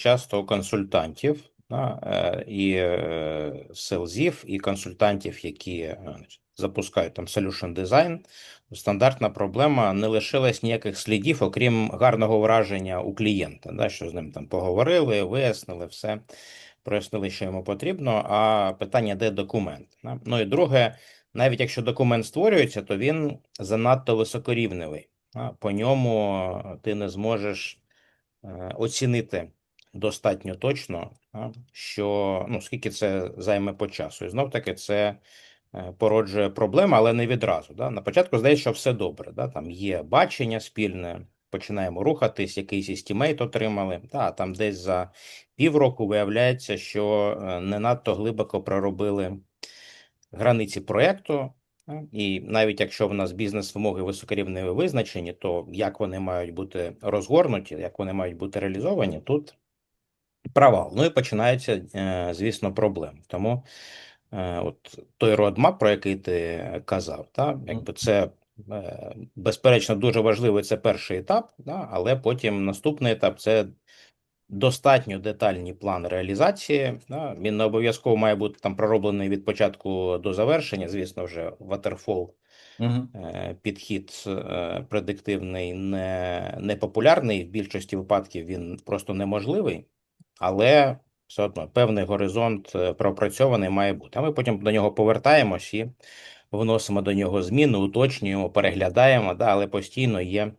часто консультантів да, е, і е, селзів, і консультантів, які е, запускають там solution design. Стандартна проблема не лишилась ніяких слідів, окрім гарного враження у клієнта, да, що з ним там поговорили, вияснили все, прояснили, що йому потрібно. А питання, де документ? Да? Ну і друге, навіть якщо документ створюється, то він занадто високорівневий. По ньому ти не зможеш оцінити достатньо точно, що ну, скільки це займе по часу. І знов таки це е, породжує проблеми, але не відразу. Да? На початку здається, що все добре. Да? Там є бачення спільне, починаємо рухатись, якийсь істімейт отримали. Да? Там десь за півроку виявляється, що е, не надто глибоко проробили границі проєкту. І навіть якщо в нас бізнес-вимоги високорівневі визначені, то як вони мають бути розгорнуті, як вони мають бути реалізовані, тут провал. Ну і починаються, е, звісно, проблеми. Тому е, от той родмап, про який ти казав, та, якби це е, безперечно дуже важливий це перший етап, да, але потім наступний етап це достатньо детальний план реалізації. Да, він не обов'язково має бути там пророблений від початку до завершення. Звісно, вже waterfall Угу. підхід е, предиктивний не, не популярний. В більшості випадків він просто неможливий, але все одно певний горизонт е, пропрацьований має бути. А ми потім до нього повертаємось і вносимо до нього зміни, уточнюємо, переглядаємо, да, але постійно є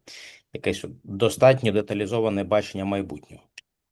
якесь достатньо деталізоване бачення майбутнього.